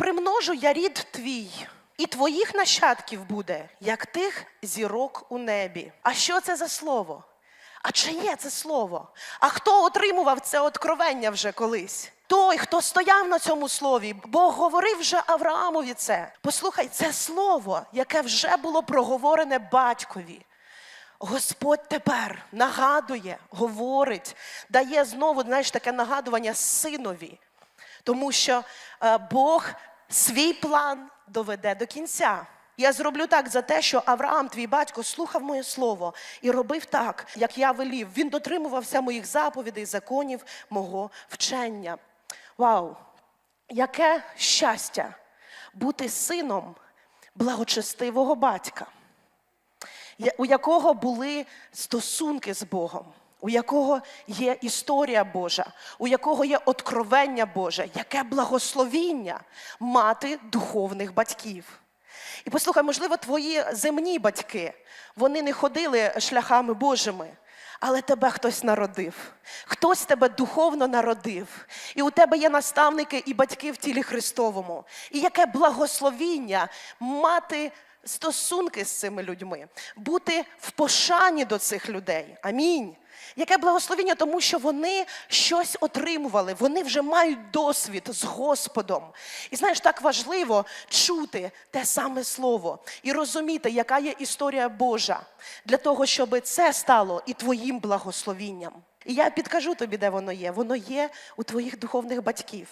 примножу я рід твій, і твоїх нащадків буде, як тих зірок у небі. А що це за слово? А чиє це слово? А хто отримував це откровення вже колись? Той, хто стояв на цьому слові, Бог говорив вже Авраамові це. Послухай, це слово, яке вже було проговорене батькові. Господь тепер нагадує, говорить, дає знову, знаєш, таке нагадування синові. Тому що е, Бог свій план доведе до кінця. Я зроблю так за те, що Авраам, твій батько, слухав моє слово і робив так, як я велів. Він дотримувався моїх заповідей, законів, мого вчення. Вау! Яке щастя бути сином благочестивого батька! у якого були стосунки з Богом, у якого є історія Божа, у якого є откровення Боже, яке благословіння мати духовних батьків. І послухай, можливо, твої земні батьки, вони не ходили шляхами Божими. Але тебе хтось народив, хтось тебе духовно народив, і у тебе є наставники і батьки в тілі Христовому. І яке благословіння мати стосунки з цими людьми, бути в пошані до цих людей. Амінь. Яке благословіння, тому що вони щось отримували, вони вже мають досвід з Господом. І знаєш, так важливо чути те саме слово і розуміти, яка є історія Божа, для того, щоб це стало і твоїм благословінням. І я підкажу тобі, де воно є. Воно є у твоїх духовних батьків.